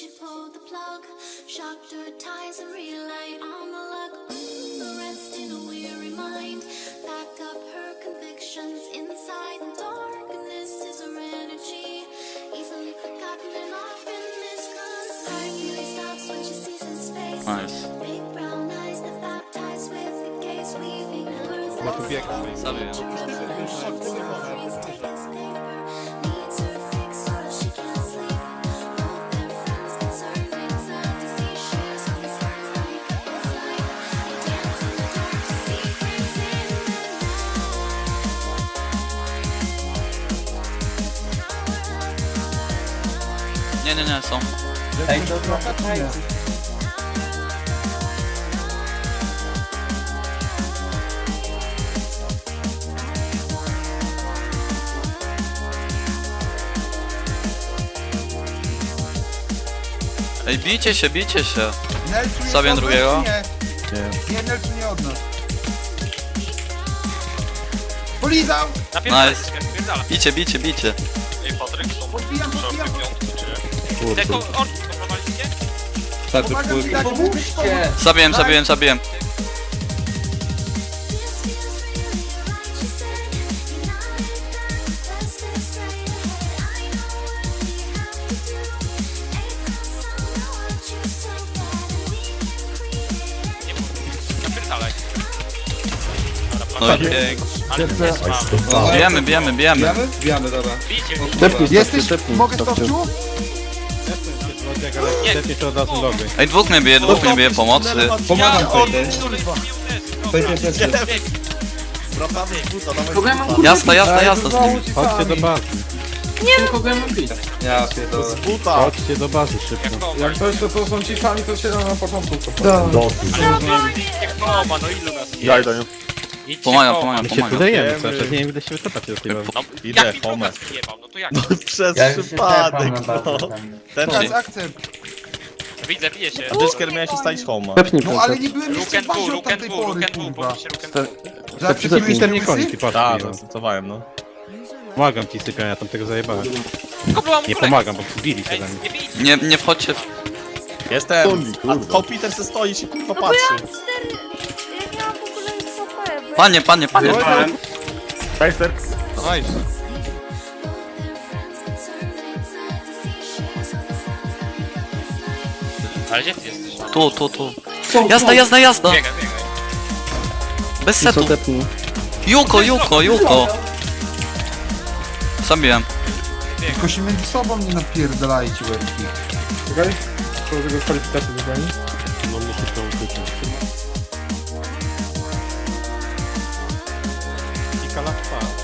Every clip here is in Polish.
she pulled the plug, shocked her ties and relied on the luck. Rest in a weary mind, up her convictions inside the darkness is her energy, easily forgotten and often stops when she sees his face. Nice. Big brown eyes that baptize with the gaze weaving. Nie, nie, nie, są. Ej, to trochę czekajcie. Ej, bijcie się, bijcie się. Nelcu jest Stawiam od nas, drugiego. czy Nie, nie Nelcu nie od nas. Polizał! Napierdalaj, Nice. Bicie, bicie, bicie. Ej, Patryk, są Podbijam, podbijam, piątki, czy... Tego orki poprowadziliście? pomagam dać Pomóżcie! Zabiłem, zabiłem, zabiłem. Nie mów. Napierdalaj. Dobra, No prawie. i pięknie. Ale to jest mam. Bijemy, bijemy, bijemy. Bijamy? Bijamy, dobra. Bijcie, Jesteś, mogę stopciu? Nie. To od razu logy. Ej, dwóch mnie bije, dwóch mnie bije, pomocy. Pomagam o, tutaj. Tutaj, tutaj, tutaj. Jazda, jazda, jazda. Chodźcie do bazy. Kogo ja mam bić? Ja pierdolę. Chodźcie do bazy szybko. Jak coś to, to są ci sami, to się na początku to mama, no ilu nas jest? Ja idę, nie? Idźcie Pomagam, koło. pomagam, My się pomagam. podajemy cały czas, nie wiem ile się wycofać do tej bazy. No, Idę, jaki to home. nas jebał, no to jak? Przez Ja już się przypadek, tepam na no. bazę tam. Ten Teraz akcept. Widzę, bije się. A Dyszker miałeś ustalić homa. No ale nie byłem jeszcze and w bazie pull, od and tamtej pull, pory, look and kurwa. się look and pull. Za Przyzepnij te mnie łysy? końki, patrz. Tak, zastosowanie, no. Pomagam ci syka, ja tam tego zajebałem. Tylko mu Nie pomagam, bo bili się Ej, za mnie. nie bijcie. Nie, nie wchodźcie w... Jestem. A to Peter se stoi i się kurwa No bo ja patrzy. cztery... Panie, panie, panie. Pejster. Nice. Ale gdzie ty jesteś? Tu, tu, tu. Jazda, jazda, jazda. Biegaj, biegaj. Bez setu. Juko, juko, juko. Zabiłem. Tylko się między sobą nie napierdalajcie łebki. Czekaj, to tego kwalifikację wybrani.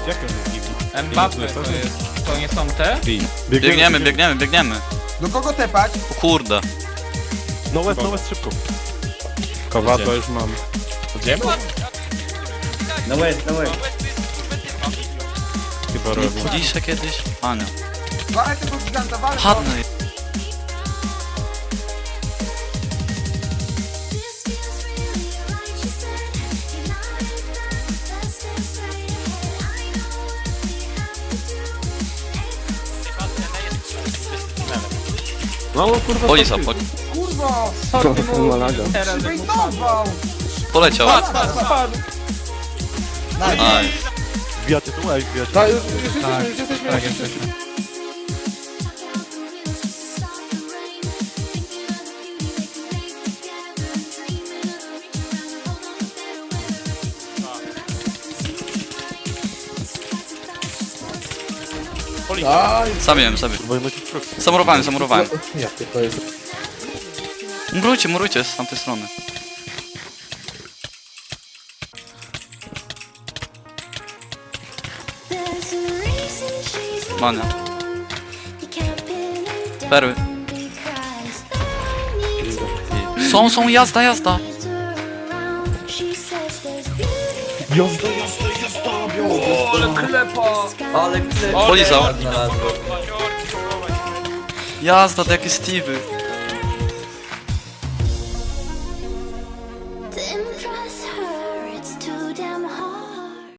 Jak on jest Mbappe to jest. To nie są te? Biegniemy, biegniemy, biegniemy. Do kogo tepać? O kurde. No west, no west, szybko. Kowadła już mam. Chodzimy? No wait, no wait. Chyba robię. Dziszę kiedyś? Panie. Walę tego giganta, walę go. Padnę. No kurwa. Polisa, poli... Kurwa! Malaga. Przybejtował! poleciał. Spadł. Aj. Wbijacie tu, ej, wbijacie. Tak, już, już jesteśmy, już jesteśmy. Tak, już jesteśmy. Aj, Zabiłem, zabiłem. Zamurowałem, zamurowałem. ja pierdolę. Murujcie, murujcie z tamtej strony. Mania. Perły. Są, są, jazda, jazda. Znalazłem. Jazda, to jakie Stevey. To impress her, it's too damn